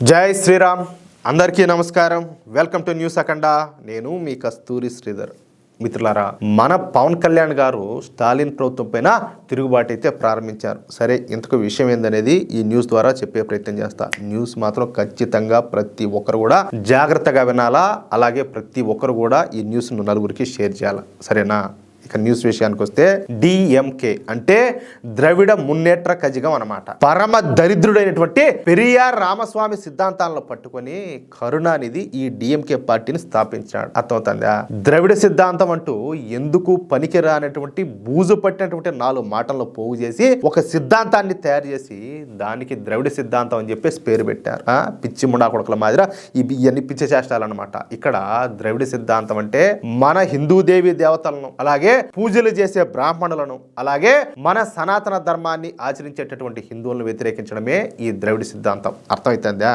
జై శ్రీరామ్. అందరికీ నమస్కారం. Welcome to news Akhanda. నేను మీ కస్తూరి శ్రీధర్. మిత్రులారా మన పవన్ కళ్యాణ్ గారు స్టాలిన్ ప్రభుత్వం పైన తిరుగుబాటు అయితే ప్రారంభించారు. సరే ఇంతకు విషయం ఏందనేది ఈ న్యూస్ ద్వారా చెప్పే ప్రయత్నం చేస్తా. న్యూస్ మాత్రం ఖచ్చితంగా ప్రతి ఒక్కరు కూడా జాగ్రత్తగా వినాలా. అలాగే ప్రతి ఒక్కరు కూడా ఈ న్యూస్ను నలుగురికి షేర్ చేయాలా. సరేనా? ఇక న్యూస్ విషయానికి వస్తే డిఎంకే అంటే ద్రవిడ మున్నేట్ర కజిగం అన్నమాట. పరమ దరిద్రుడైనటువంటి పెరియార్ రామస్వామి సిద్ధాంతాలను పట్టుకొని కరుణానిధి ఈ డిఎంకే పార్టీని స్థాపించాడు అర్థమవుతుందా? ద్రవిడ సిద్ధాంతం అంటూ ఎందుకు పనికిరానటువంటి బూజు పట్టినటువంటి నాలుగు మాటలను పోగు చేసి ఒక సిద్ధాంతాన్ని తయారు చేసి దానికి ద్రవిడ సిద్ధాంతం అని చెప్పేసి పేరు పెట్టారు. పిచ్చి ముండా కొడుకుల మాదిర ఇవి ఇవన్నీ పిచ్చి చేష్టాలన్నమాట ఇక్కడ ద్రవిడ సిద్ధాంతం అంటే మన హిందూ దేవి దేవతలను అలాగే పూజలు చేసే బ్రాహ్మణులను అలాగే మన సనాతన ధర్మాన్ని ఆచరించేటటువంటి హిందువులను వ్యతిరేకించడమే ఈ ద్రవిడ సిద్ధాంతం. అర్థమవుతుందా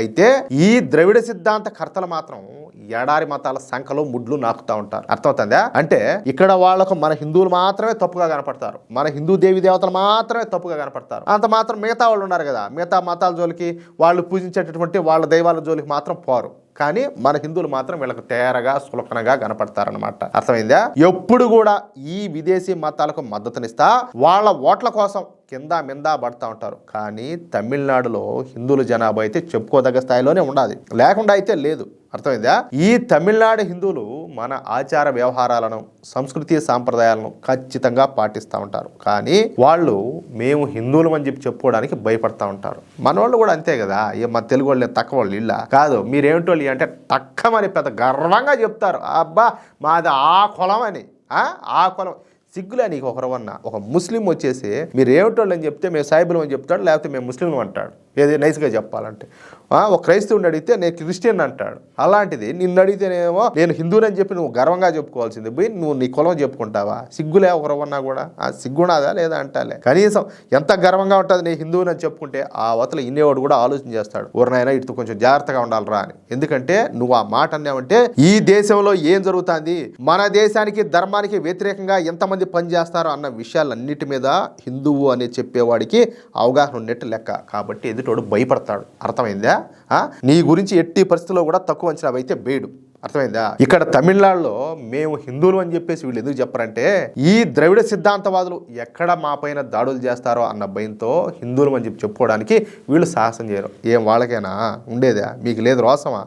అయితే ఈ ద్రవిడ సిద్ధాంత కర్తలు మాత్రం ఎడారి మతాల సంఖలో ముడ్లు నాకుతా ఉంటారు. అర్థమవుతుందా? అంటే ఇక్కడ వాళ్ళకు మన హిందువులు మాత్రమే తప్పుగా కనపడతారు. మన హిందూ దేవి దేవతలు మాత్రమే తప్పుగా కనపడతారు. అంత మాత్రం మిగతా వాళ్ళు ఉన్నారు కదా. మిగతా మతాల జోలికి వాళ్ళు పూజించేటటువంటి వాళ్ళ దైవాల జోలికి మాత్రం పోరు. కానీ మన హిందువులు మాత్రం వీళ్ళకి తేరగా సులకనగా కనపడతారనమాట అర్థమైందా? ఎప్పుడు కూడా ఈ విదేశీ మతాలకు మద్దతునిస్తా. వాళ్ళ ఓట్ల కోసం కింద మింద పడతా ఉంటారు. కానీ తమిళనాడులో హిందువుల జనాభా అయితే చెప్పుకోదగ్గ స్థాయిలోనే ఉండాలి లేకుండా అయితే లేదు. అర్థమైందా? ఈ తమిళనాడు హిందువులు మన ఆచార వ్యవహారాలను సంస్కృతి సాంప్రదాయాలను ఖచ్చితంగా పాటిస్తూ ఉంటారు. కానీ వాళ్ళు మేము హిందువులం అని చెప్పి చెప్పుకోవడానికి భయపడతా ఉంటారు. మన వాళ్ళు కూడా అంతే కదా. ఏ మా తెలుగు వాళ్ళు తక్కువ వాళ్ళు ఇళ్ళ. కాదు మీరేమిటోళ్ళు అంటే తక్కమని పెద్ద గర్వంగా చెప్తారు. అబ్బా మాది ఆ కులం అని. ఆ కులం. సిగ్గులే నీకు ఒకరవన్నా. ఒక ముస్లిం వచ్చేసి మీరు ఏమిటోళ్ళు అని చెప్తే మేము సాయిబులం అని చెప్తాడు లేకపోతే మేము ముస్లింలు అంటాడు. ఏది నైస్గా చెప్పాలంటే. ఒక క్రైస్తవుని అడిగితే నేను క్రిస్టియన్ అంటాడు. అలాంటిది నిన్ను అడిగితేనేమో నేను హిందువుని చెప్పి నువ్వు గర్వంగా చెప్పుకోవాల్సింది. పోయి నువ్వు నీ కులం చెప్పుకుంటావా? సిగ్గులే ఒకరవన్నా కూడా. ఆ సిగ్గునాదా లేదా? అంటాలే. కనీసం ఎంత గర్వంగా ఉంటుంది నీ హిందువుని అని చెప్పుకుంటే ఆ అవతల ఇన్నేవాడు కూడా ఆలోచన చేస్తాడు. ఊరినైనా ఇటు కొంచెం జాగ్రత్తగా ఉండాలిరా అని. ఎందుకంటే నువ్వు ఆ మాట అన్నావంటే ఈ దేశంలో ఏం జరుగుతుంది? మన దేశానికి ధర్మానికి వ్యతిరేకంగా ఎంతమంది పనిచేస్తారో అన్న విషయాలన్నిటి మీద హిందువు అని చెప్పేవాడికి అవగాహన ఉన్నట్టు లెక్క. కాబట్టి ఎదుటోడు భయపడతాడు. అర్థమైందా? నీ గురించి ఎట్టి పరిస్థితుల్లో కూడా తక్కువ అంచనా అయితే బేడు అర్థమైందా? ఇక్కడ తమిళనాడులో మేము హిందువులు అని చెప్పేసి వీళ్ళు ఎందుకు చెప్పరంటే ఈ ద్రవిడ సిద్ధాంతవాదులు ఎక్కడ మా పైన దాడులు చేస్తారో అన్న భయంతో హిందువులు అని చెప్పి చెప్పుకోవడానికి వీళ్ళు సాహసం చేయరు. ఏం వాళ్ళకైనా? ఉండేదా? మీకు లేదు రోసమా?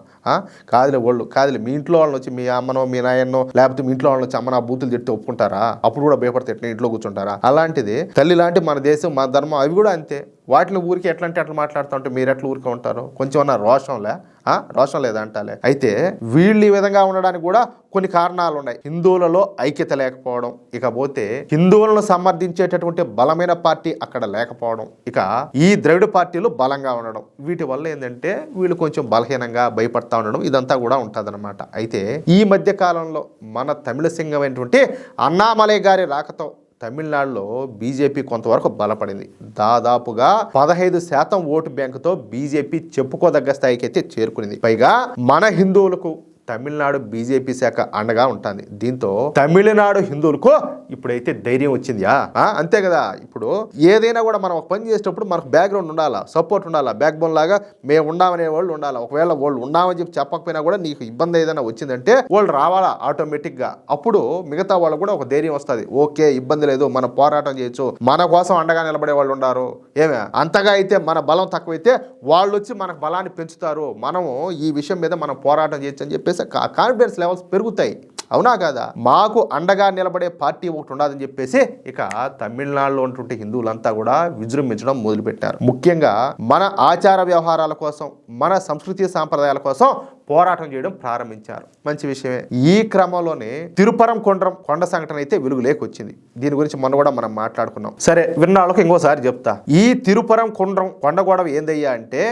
కాదులే వాళ్ళు కాదులే మీ ఇంట్లో వాళ్ళని వచ్చి మీ అమ్మనో మీ నాయన్నో లేకపోతే మీ ఇంట్లో వాళ్ళని వచ్చి అమ్మ నా బూతులు తిట్టి ఒప్పుకుంటారా? అప్పుడు కూడా భయపడితే ఎట్లా ఇంట్లో కూర్చుంటారా? అలాంటిది తల్లి లాంటి మన దేశం మన ధర్మం అవి కూడా అంతే. వాటిని ఊరికి ఎట్లా అంటే అట్లా మాట్లాడుతూ ఉంటే మీరు ఎట్లా ఊరికే ఉంటారు? కొంచెం అన్న రోషంలే ఆ? రోషం లేదా అంటాలే అయితే వీళ్ళు ఈ విధంగా ఉండడానికి కూడా కొన్ని కారణాలు ఉన్నాయి హిందువులలో ఐక్యత లేకపోవడం ఇకపోతే హిందువులను సమర్థించేటటువంటి బలమైన పార్టీ అక్కడ లేకపోవడం ఇక ఈ ద్రవిడ పార్టీలు బలంగా ఉండడం. వీటి వల్ల ఏంటంటే వీళ్ళు కొంచెం బలహీనంగా భయపడతా ఉండడం ఇదంతా కూడా ఉంటుందన్నమాట. అయితే ఈ మధ్య కాలంలో మన తమిళ సింగమైనటువంటి అన్నామలై గారి రాకతో తమిళనాడులో బీజేపీ కొంతవరకు బలపడింది. దాదాపుగా పదహైదు శాతం ఓటు బ్యాంకుతో బీజేపీ చెప్పుకోదగ్గ స్థాయికి అయితే చేరుకునింది. పైగా మన హిందువులకు తమిళనాడు బీజేపీ శాఖ అండగా ఉంటుంది. దీంతో తమిళనాడు హిందువులకు ఇప్పుడైతే ధైర్యం వచ్చిందియా? ఆ, అంతే కదా. ఇప్పుడు ఏదైనా కూడా మనం ఒక పని చేసేటప్పుడు మనకు బ్యాక్గ్రౌండ్ ఉండాలా? సపోర్ట్ ఉండాలా? బ్యాక్ బోన్ లాగా మేము ఉండామనే వాళ్ళు ఉండాలి? ఒకవేళ వాళ్ళు ఉండామని చెప్పి చెప్పకపోయినా కూడా నీకు ఇబ్బంది ఏదైనా వచ్చిందంటే వాళ్ళు రావాలా ఆటోమేటిక్గా? అప్పుడు మిగతా వాళ్ళు కూడా ఒక ధైర్యం వస్తుంది. ఓకే ఇబ్బంది లేదు. మనం పోరాటం చేయొచ్చు. మన కోసం అండగా నిలబడే వాళ్ళు ఉన్నారు ఏమే? అంతగా అయితే మన బలం తక్కువైతే వాళ్ళు వచ్చి మనకు బలాన్ని పెంచుతారు. మనము ఈ విషయం మీద మనం పోరాటం చేయొచ్చు అని చెప్పేసి కాన్ఫిడెన్స్ లెవెల్స్ పెరుగుతాయి. అవునా కాదా? మాకు అండగా నిలబడే పార్టీ ఒకటి ఉండదని చెప్పేసి ఇక తమిళనాడులో ఉన్నటువంటి హిందువులంతా కూడా విజృంభించడం మొదలుపెట్టారు. ముఖ్యంగా మన ఆచార వ్యవహారాల కోసం మన సంస్కృతి సాంప్రదాయాల కోసం పోరాటం చేయడం ప్రారంభించారు. మంచి విషయమే. ఈ క్రమంలోనే తిరుపరం కొండరం కొండ సంఘటన అయితే వెలుగు లేకొచ్చింది దీని గురించి మొన్న కూడా మనం మాట్లాడుకున్నాం. సరే విన్నాళ్ళకి ఇంకోసారి చెప్తా. ఈ తిరుపరం కొండరం కొండ గొడవ ఏందయ్యా అంటే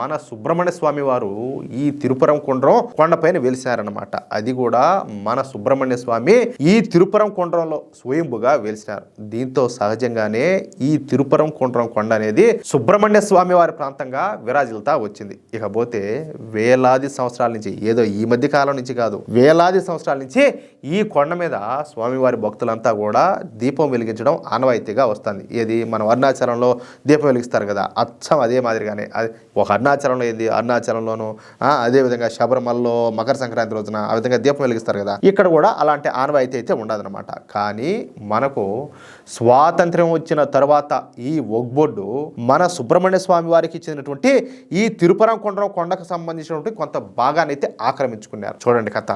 మన సుబ్రహ్మణ్య స్వామి వారు ఈ తిరుపరం కొండరం కొండపైన వెలిసారనమాట అది కూడా మన సుబ్రహ్మణ్య స్వామి ఈ తిరుపరం కొండరంలో స్వయంభుగా వెలిసినారు దీంతో సహజంగానే ఈ తిరుపరం కొండరం కొండ అనేది సుబ్రహ్మణ్య స్వామి వారి ప్రాంతంగా విరాజిల్తా వచ్చింది. ఇకపోతే వేలాది సంవత్సరాలు సంవత్సరాల నుంచి ఏదో ఈ మధ్య కాలం నుంచి కాదు వేలాది సంవత్సరాల నుంచి ఈ కొండ మీద స్వామివారి భక్తులంతా కూడా దీపం వెలిగించడం ఆనవాయితీగా వస్తుంది. ఏది? మనం అరుణాచలంలో దీపం వెలిగిస్తారు కదా అచ్చం అదే మాదిరిగానే. అది ఒక అరుణాచలంలో ఏది? అరుణాచలంలోను అదేవిధంగా శబరిమలలో మకర సంక్రాంతి రోజున ఆ విధంగా దీపం వెలిగిస్తారు కదా. ఇక్కడ కూడా అలాంటి ఆనవాయితీ అయితే ఉండదన్నమాట. కానీ మనకు స్వాతంత్ర్యం వచ్చిన తర్వాత ఈ ఒగ్బొడ్డు మన సుబ్రహ్మణ్య స్వామి వారికి చెందినటువంటి ఈ తిరుపరం కొండరం కొండకు సంబంధించినటువంటి కొంత భాగాన్ని ఆక్రమించుకున్నారు. చూడండి కథ.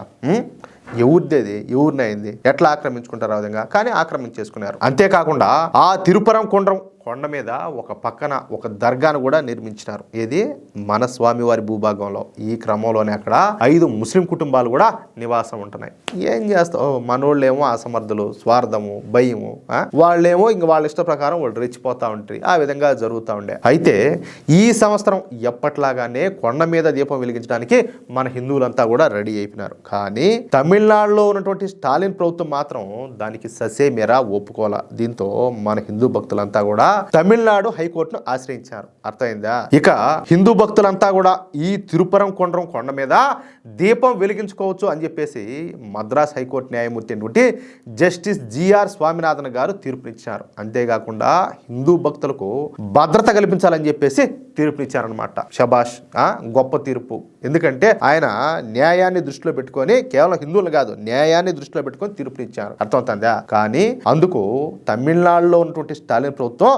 ఎవరిదేది? ఎవరినైంది? ఎట్లా ఆక్రమించుకుంటారు ఆ విధంగా? కానీ ఆక్రమించేసుకున్నారు. అంతేకాకుండా ఆ తిరుపురం కుండ్రం కొండ మీద ఒక పక్కన ఒక దర్గాను కూడా నిర్మించినారు. ఏది? మన స్వామివారి భూభాగంలో. ఈ క్రమంలోనే అక్కడ ఐదు ముస్లిం కుటుంబాలు కూడా నివాసం ఉంటున్నాయి. ఏం చేస్తావు? మనోళ్ళేమో అసమర్థులు స్వార్థము భయము వాళ్ళేమో ఇంక వాళ్ళ ఇష్ట ప్రకారం వాళ్ళు రెచ్చిపోతూ ఉంటారు. ఆ విధంగా జరుగుతూ ఉండే. అయితే ఈ సంవత్సరం ఎప్పట్లాగానే కొండ మీద దీపం వెలిగించడానికి మన హిందువులంతా కూడా రెడీ అయిపోయినారు. కానీ తమిళనాడులో ఉన్నటువంటి స్టాలిన్ ప్రభుత్వం మాత్రం దానికి ససేమేరా ఒప్పుకోవాల? దీంతో మన హిందూ భక్తులంతా కూడా తమిళనాడు హైకోర్టును ఆశ్రయించారు. అర్థమైందా? ఇక హిందూ భక్తులంతా కూడా ఈ తిరుపరం కొండరం కొండ మీద దీపం వెలిగించుకోవచ్చు అని చెప్పేసి మద్రాస్ హైకోర్టు న్యాయమూర్తి నుండి జస్టిస్ జిఆర్ స్వామినాథన్ గారు తీర్పునిచ్చారు. అంతేకాకుండా హిందూ భక్తులకు భద్రత కల్పించాలని చెప్పేసి తీర్పునిచ్చారనమాట షబాష్ గొప్ప తీర్పు. ఎందుకంటే ఆయన న్యాయాన్ని దృష్టిలో పెట్టుకొని కేవలం హిందువులు కాదు న్యాయాన్ని దృష్టిలో పెట్టుకొని తీర్పునిచ్చారు. అర్థమవుతుందా? కానీ అందుకు తమిళనాడులో ఉన్నటువంటి స్టాలిన్ ప్రభుత్వం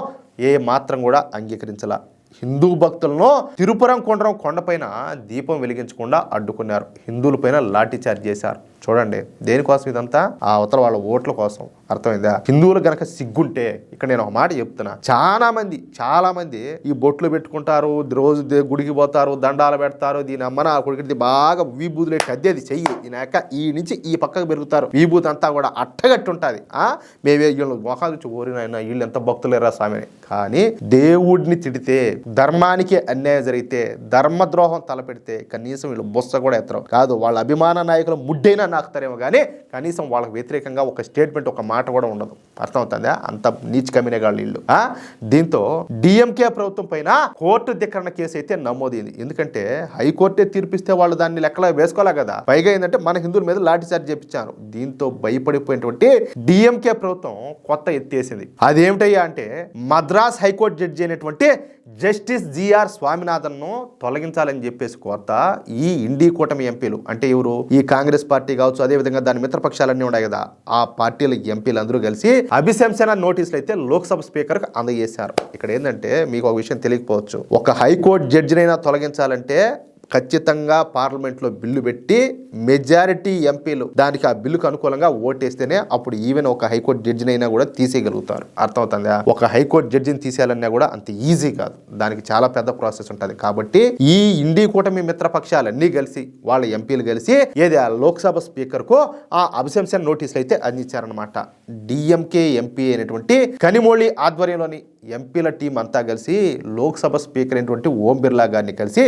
ఏ మాత్రం కూడా అంగీకరించాల. హిందూ భక్తులను తిరుపురం కొండరం కొండపైన దీపం వెలిగించకుండా అడ్డుకున్నారు. హిందువులపైన లాఠీ చార్జ్ చేశారు. చూడండి దేనికోసం ఇదంతా? ఆ అవతల వాళ్ళ ఓట్ల కోసం. అర్థమైందా? హిందువులు గనక సిగ్గుంటే ఇక్కడ నేను ఒక మాట చెప్తున్నా. చాలా మంది చాలా మంది ఈ బొట్లు పెట్టుకుంటారు రోజు గుడికి పోతారు దండాలు పెడతారు దీని అమ్మన ఆ బాగా విభూతులు ఎట్టి అద్దెది చెయ్యి. ఈయన ఈ నుంచి ఈ పక్కకు పెరుగుతారు. విభూతి అంతా కూడా అట్టగట్టు ఉంటుంది ఆ? మేమే వీళ్ళు మొహాలు చూసి ఓరినైనా వీళ్ళు ఎంత భక్తులేరా స్వామిని? కానీ దేవుడిని తిడితే ధర్మానికి అన్యాయం జరిగితే ధర్మద్రోహం తలపెడితే కనీసం వీళ్ళు బొస్స కూడా ఎత్తరు. కాదు వాళ్ళ అభిమాన నాయకులు ముడ్డైనా నాకుతారేమో కానీ కనీసం వాళ్ళకి వ్యతిరేకంగా ఒక స్టేట్మెంట్ ఒక మాట కూడా ఉండదు. అర్థమవుతుందా? అంత నీచ్ కమినేగాళ్ళు వీళ్ళు ఇల్లు దీంతో డిఎంకే ప్రభుత్వం పైన కోర్టు ధిక్కరణ కేసు అయితే నమోదైంది. ఎందుకంటే హైకోర్టే తీర్పిస్తే వాళ్ళు దాన్ని లెక్కలో వేసుకోలే కదా. పైగా ఏంటంటే మన హిందువుల మీద లాఠీ చార్జ్ చేపించారు. దీంతో భయపడిపోయినటువంటి డిఎంకే ప్రభుత్వం కొత్త ఎత్తేసింది. అదేమిటయ్యా అంటే మద్రాస్ హైకోర్టు జడ్జి అయినటువంటి జస్టిస్ జిఆర్ స్వామినాథన్ను తొలగించాలని చెప్పేసి కోరత ఈ ఇండి కూటమి ఎంపీలు అంటే ఎవరు? ఈ కాంగ్రెస్ పార్టీ కావచ్చు అదేవిధంగా దాని మిత్రపక్షాలన్నీ ఉన్నాయి కదా. ఆ పార్టీల ఎంపీలు అందరూ కలిసి అభిశంసన నోటీసులు అయితే లోక్సభ స్పీకర్కి అందజేశారు. ఇక్కడ ఏంటంటే మీకు ఒక విషయం తెలియకపోవచ్చు. ఒక హైకోర్టు జడ్జినైనా తొలగించాలంటే ఖచ్చితంగా పార్లమెంట్లో బిల్లు పెట్టి మెజారిటీ ఎంపీలు దానికి ఆ బిల్లుకు అనుకూలంగా ఓటేస్తేనే అప్పుడు ఈవెన్ ఒక హైకోర్టు అయినా కూడా తీసేయగలుగుతారు. అర్థమవుతుందా? ఒక హైకోర్టు జడ్జిని తీసేయాలన్నా కూడా అంత ఈజీ కాదు. దానికి చాలా పెద్ద ప్రాసెస్ ఉంటుంది. కాబట్టి ఈ ఇండి కూటమి మిత్రపక్షాలన్నీ కలిసి వాళ్ళ ఎంపీలు కలిసి ఏది ఆ లోక్సభ స్పీకర్కు ఆ అభిశంసన నోటీసులు అయితే అందించారనమాట డిఎంకే ఎంపీ అయినటువంటి కనిమోళి ఆధ్వర్యంలోని ఎంపీల టీం అంతా కలిసి లోక్సభ స్పీకర్ అయినటువంటి ఓం బిర్లా గారిని కలిసి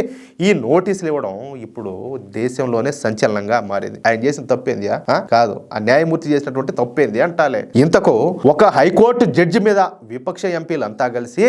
ఈ నోటీసులు ఇవ్వడం ఇప్పుడు దేశంలోనే సంచలనంగా మారింది. ఆయన చేసిన తప్పేందియా కాదు. ఆ న్యాయమూర్తి చేసినటువంటి తప్పేంది అంటాలే. ఇంతకు ఒక హైకోర్టు జడ్జి మీద విపక్ష ఎంపీలు అంతా కలిసి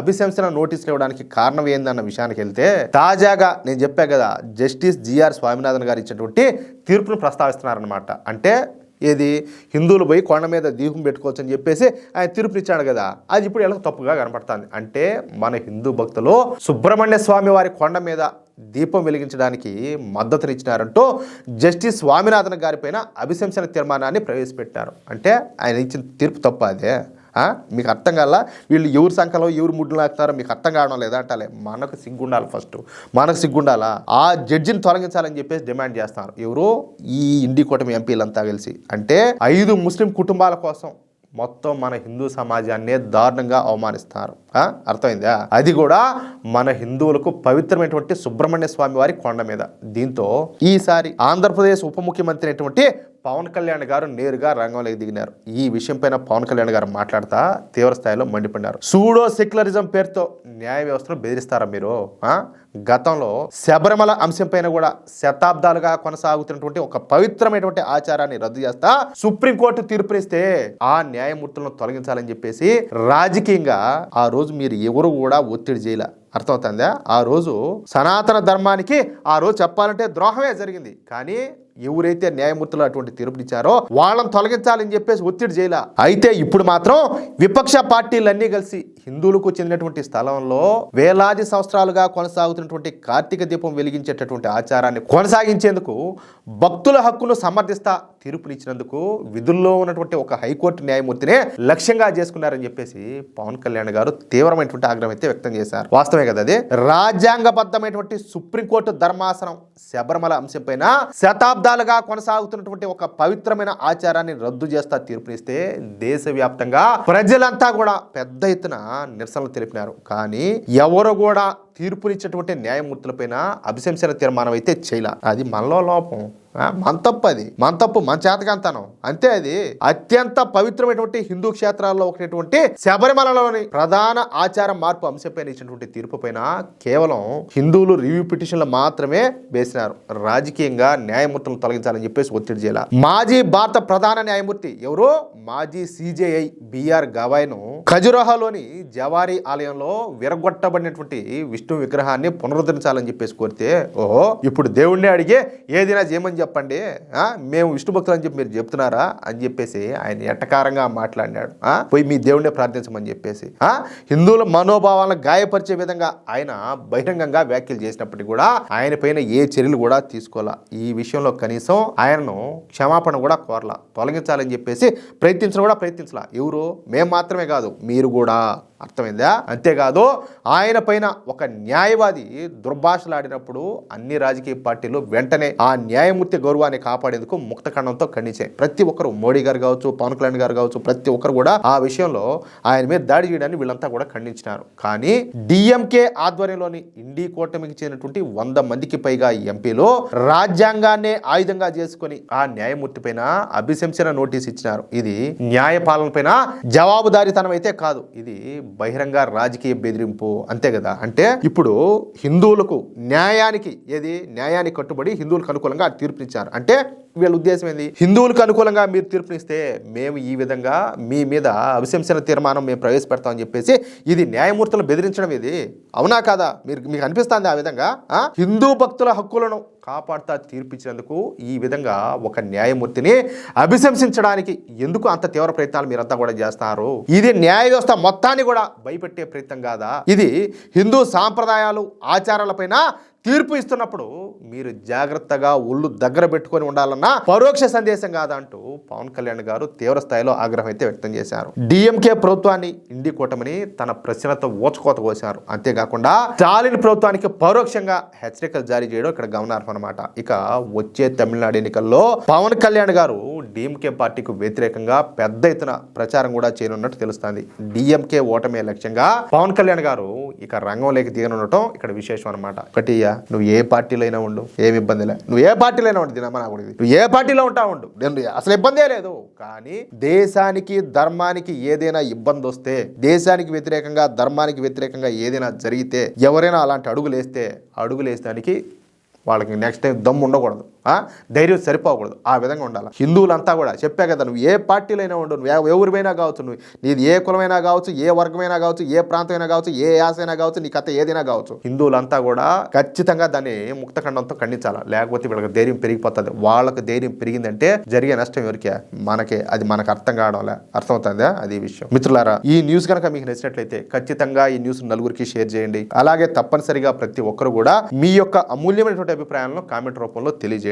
అభిశంసన నోటీసులు ఇవ్వడానికి కారణం ఏందన్న విషయానికి వెళ్తే తాజాగా నేను చెప్పా కదా జస్టిస్ జిఆర్ స్వామినాథన్ గారు ఇచ్చినటువంటి తీర్పును ప్రస్తావిస్తున్నారనమాట అంటే ఏది? హిందువులు పోయి కొండ మీద దీపం పెట్టుకోవచ్చు అని చెప్పేసి ఆయన తీర్పునిచ్చాడు కదా. అది ఇప్పుడు ఎలా తప్పుగా కనపడుతుంది. అంటే మన హిందూ భక్తులు సుబ్రహ్మణ్య స్వామి వారి కొండ మీద దీపం వెలిగించడానికి మద్దతునిచ్చినారంటూ జస్టిస్ స్వామినాథన్ గారిపైన అభిశంసన తీర్మానాన్ని ప్రవేశపెట్టారు. అంటే ఆయన ఇచ్చిన తీర్పు తప్ప అదే. మీకు అర్థం కాల? వీళ్ళు ఎవరు సంఖలో ఎవరు ముడ్లు నాకుతారో మీకు అర్థం కావడం లేదా అంటాలే? మనకు సిగ్గుండాలి ఫస్ట్. మనకు సిగ్గుండాలా? ఆ జడ్జిని తొలగించాలని చెప్పేసి డిమాండ్ చేస్తున్నారు. ఎవరు ఈ ఇండి కూటమి ఎంపీలంతా కలిసి. అంటే ఐదు ముస్లిం కుటుంబాల కోసం మొత్తం మన హిందూ సమాజాన్నే దారుణంగా అవమానిస్తారు. అర్థమైందా? అది కూడా మన హిందువులకు పవిత్రమైనటువంటి సుబ్రహ్మణ్య స్వామి వారి కొండ మీద. దీంతో ఈసారి ఆంధ్రప్రదేశ్ ఉప ముఖ్యమంత్రి అయినటువంటి పవన్ కళ్యాణ్ గారు నేరుగా రంగంలోకి దిగినారు. ఈ విషయంపైన పవన్ కళ్యాణ్ గారు మాట్లాడుతా తీవ్ర స్థాయిలో మండిపడినారు సూడో సెక్యులరిజం పేరుతో న్యాయ వ్యవస్థను బెదిరిస్తారా మీరు? గతంలో శబరిమల అంశంపైన కూడా శతాబ్దాలుగా కొనసాగుతున్నటువంటి ఒక పవిత్రమైనటువంటి ఆచారాన్ని రద్దు చేస్తా సుప్రీంకోర్టు తీర్పునిస్తే ఆ న్యాయమూర్తులను తొలగించాలని చెప్పేసి రాజకీయంగా ఆ రోజు మీరు ఎవరు కూడా ఒత్తిడి చేయలే. అర్థమవుతుందా? ఆ రోజు సనాతన ధర్మానికి ఆ రోజు చెప్పాలంటే ద్రోహమే జరిగింది. కానీ ఎవరైతే న్యాయమూర్తులు అటువంటి తీర్పునిచ్చారో వాళ్ళని తొలగించాలని చెప్పేసి ఒత్తిడి చేయాల. అయితే ఇప్పుడు మాత్రం విపక్ష పార్టీలన్నీ కలిసి హిందువులకు చెందినటువంటి స్థలంలో వేలాది సంవత్సరాలుగా కొనసాగుతున్నటువంటి కార్తీక దీపం వెలిగించేటటువంటి ఆచారాన్ని కొనసాగించేందుకు భక్తుల హక్కును సమర్థిస్తా తీర్పునిచ్చినందుకు విధుల్లో ఉన్నటువంటి ఒక హైకోర్టు న్యాయమూర్తినే లక్ష్యంగా చేసుకున్నారని చెప్పేసి పవన్ కళ్యాణ్ గారు తీవ్రమైనటువంటి ఆగ్రహం అయితే వ్యక్తం చేశారు. వాస్తవమే కదా అది? రాజ్యాంగబద్ధమైనటువంటి సుప్రీంకోర్టు ధర్మాసనం శబరిమల అంశంపైన శతాబ్దాలుగా కొనసాగుతున్నటువంటి ఒక పవిత్రమైన ఆచారాన్ని రద్దు చేస్తా తీర్పునిస్తే దేశవ్యాప్తంగా ప్రజలంతా కూడా పెద్ద ఎత్తున నిరసనలు తెలిపినారు. కానీ ఎవరు కూడా తీర్పునిచ్చేటువంటి న్యాయమూర్తులపైన అభిశంసన తీర్మానం అయితే చేయాల. అది మనలో లోపం. మన తప్పు అది. మన తప్పు మన చేతకంతనం. అంతే అది. అత్యంత పవిత్రమైనటువంటి హిందూ క్షేత్రాల్లో ఒకటి శబరిమలలోని ప్రధాన ఆచార మార్పు అంశంపైన ఇచ్చినటువంటి తీర్పు పైన కేవలం హిందువులు రివ్యూ పిటిషన్లు మాత్రమే వేసినారు. రాజకీయంగా న్యాయమూర్తులను తొలగించాలని చెప్పేసి ఒత్తిడి చేయాల. మాజీ భారత ప్రధాన న్యాయమూర్తి ఎవరు? మాజీ సిజేఐ బిఆర్ గవాయ్ను ఖజురహలోని జవారీ ఆలయంలో విరగొట్టబడినటువంటి విష్ణు విగ్రహాన్ని పునరుద్ధరించాలని చెప్పేసి కోరితే ఓహో ఇప్పుడు దేవుణ్ణి అడిగే ఏదైనా చేయమని చెప్పండి మేము విష్ణు భక్తులు అని చెప్పి మీరు చెప్తున్నారా అని చెప్పేసి ఆయన ఎట్టకారంగా మాట్లాడినాడు. పోయి మీ దేవుణ్ణి ప్రార్థించమని చెప్పేసి హిందువుల మనోభావాలను గాయపరిచే విధంగా ఆయన బహిరంగంగా వ్యాఖ్యలు చేసినప్పటికీ కూడా ఆయన పైన ఏ చర్యలు కూడా తీసుకోవాలా ఈ విషయంలో కనీసం ఆయనను క్షమాపణ కూడా కోరలా. తొలగించాలని చెప్పేసి ప్రయత్నించడం కూడా ప్రయత్నించలా. ఎవరు? మేము మాత్రమే కాదు మీరు కూడా. అర్థమైందా? అంతేకాదు ఆయన పైన ఒక న్యాయవాది దుర్భాషలాడినప్పుడు అన్ని రాజకీయ పార్టీలు వెంటనే ఆ న్యాయమూర్తి గౌరవాన్ని కాపాడేందుకు ముక్త ఖండంతో ఖండించాయి. ప్రతి ఒక్కరు మోడీ గారు కావచ్చు పవన్ కళ్యాణ్ గారు కావచ్చు ప్రతి ఒక్కరు కూడా ఆ విషయంలో ఆయన మీద దాడి చేయడాన్ని వీళ్ళంతా కూడా ఖండించినారు. కానీ డిఎంకే ఆధ్వర్యంలోని ఇండి కూటమికి చెందినటువంటి వంద మందికి పైగా ఎంపీలు రాజ్యాంగాన్నే ఆయుధంగా చేసుకొని ఆ న్యాయమూర్తి పైన అభిశంసన నోటీస్ ఇచ్చినారు. ఇది న్యాయపాలన పైన జవాబుదారీతనం అయితే కాదు. ఇది బహిరంగ రాజకీయ బెదిరింపు అంతే కదా? అంటే ఇప్పుడు హిందువులకు న్యాయానికి ఏది? న్యాయానికి కట్టుబడి హిందువులకు అనుకూలంగా తీర్పునిచ్చారు అంటే వీళ్ళ ఉద్దేశం ఏంది? హిందువులకు అనుకూలంగా మీరు తీర్పునిస్తే మేము ఈ విధంగా మీ మీద అభిశంసన తీర్మానం మేము ప్రవేశపెడతామని చెప్పేసి ఇది న్యాయమూర్తులు బెదిరించడం ఇది. అవునా కాదా? మీరు మీకు అనిపిస్తుంది ఆ విధంగా? హిందూ భక్తుల హక్కులను కాపాడుతా తీర్పిచ్చినందుకు ఈ విధంగా ఒక న్యాయమూర్తిని అభిశంసించడానికి ఎందుకు అంత తీవ్ర ప్రయత్నాలు మీరంతా కూడా చేస్తారు? ఇది న్యాయ వ్యవస్థ మొత్తాన్ని కూడా భయపెట్టే ప్రయత్నం కాదా? ఇది హిందూ సాంప్రదాయాలు ఆచారాలపైన తీర్పు ఇస్తున్నప్పుడు మీరు జాగ్రత్తగా ఒళ్ళు దగ్గర పెట్టుకొని ఉండాలన్న పరోక్ష సందేశం కాదంటూ పవన్ కళ్యాణ్ గారు తీవ్ర స్థాయిలో ఆగ్రహం అయితే వ్యక్తం చేశారు. డిఎంకే ప్రభుత్వాన్ని ఇండి కూటమిని తన ప్రశ్నలతో ఓచుకోత కోశారు. అంతేకాకుండా స్టాలిన్ ప్రభుత్వానికి పరోక్షంగా హెచ్చరికలు జారీ చేయడం ఇక్కడ గమనార్హం అనమాట ఇక వచ్చే తమిళనాడు ఎన్నికల్లో పవన్ కళ్యాణ్ గారు డిఎంకే పార్టీకి వ్యతిరేకంగా పెద్ద ఎత్తున ప్రచారం కూడా చేయనున్నట్టు తెలుస్తుంది. డిఎంకే ఓటమే లక్ష్యంగా పవన్ కళ్యాణ్ గారు ఇక రంగంలోకి దిగనుండటం ఇక్కడ విశేషం అనమాట ఒకటి ఇయ్య, నువ్వు ఏ పార్టీలో అయినా ఉండు ఏమి ఇబ్బంది లే. నువ్వు ఏ పార్టీలో అయినా ఉండు దినమ్మా నాకు నువ్వు ఏ పార్టీలో ఉంటా ఉండు నేను అసలు ఇబ్బందే లేదు. కానీ దేశానికి ధర్మానికి ఏదైనా ఇబ్బంది వస్తే దేశానికి వ్యతిరేకంగా ధర్మానికి వ్యతిరేకంగా ఏదైనా జరిగితే ఎవరైనా అలాంటి అడుగులు వేస్తే అడుగులు వేసేదానికి వాళ్ళకి నెక్స్ట్ టైం దమ్ము ఉండకూడదు. ధైర్యం సరిపోకూడదు. ఆ విధంగా ఉండాలి. హిందువులంతా కూడా చెప్పా కదా నువ్వు ఏ పార్టీలైనా ఉండు నువ్వు ఎవ- ఎవరివైనా కావచ్చు నువ్వు నీది ఏ కులమైనా కావచ్చు ఏ వర్గమైనా కావచ్చు ఏ ప్రాంతమైనా కావచ్చు ఏ యాసైనా కావచ్చు నీ కథ ఏదైనా కావచ్చు. హిందువులంతా కూడా ఖచ్చితంగా దాన్ని ముక్తఖండంతో ఖండించాలి. లేకపోతే వీళ్ళకి ధైర్యం పెరిగిపోతుంది. వాళ్ళకి ధైర్యం పెరిగిందంటే జరిగే నష్టం ఎవరికే? మనకే. అది మనకు అర్థం కావడంలే. అర్థమవుతుందా? అది విషయం. మిత్రులారా ఈ న్యూస్ కనుక మీకు నచ్చినట్లయితే ఖచ్చితంగా ఈ న్యూస్ నలుగురికి షేర్ చేయండి. అలాగే తప్పనిసరిగా ప్రతి ఒక్కరు కూడా మీ యొక్క అమూల్యమైనటువంటి అభిప్రాయాలను కామెంట్ రూపంలో తెలియజేయండి.